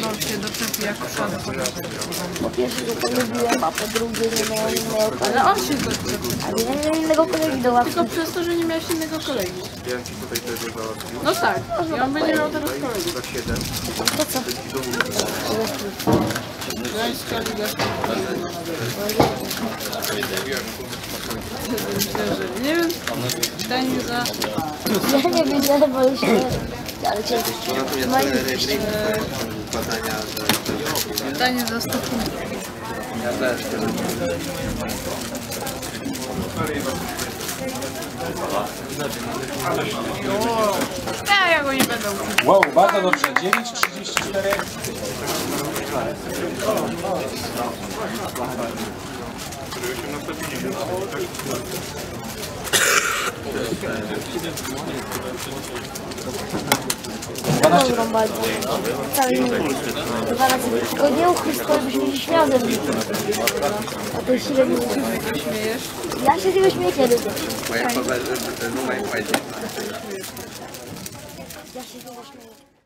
No się doczepi jak wszedł. Po pierwsze, że to lubiłem, a po drugie nie miałem innego kolegi. Ale on się doczepił. Ale ja nie miałem innego kolegi do łapki. Tylko przez to, że nie miałeś innego kolegi. Ja ci tutaj też załatwił. No tak. I on będzie miał teraz kolegi. Za 7. To co? Gdańska Liga Myślę, że nie Pytanie za... Ja nie wiedziałem, bo już nie... Ale cię... Pytanie za 100 punktów. Ja też. Ja, ja go nie będę uczył. Wow, bardzo dobrze. 9,34. Dobrą bardzo. Cały nie Dwa razy. Tylko nie ukryć, to byś się śmiał ze mnie. A to się nie śmiejesz. Ja się z niego śmieję kiedy. Ja się z niego śmieję.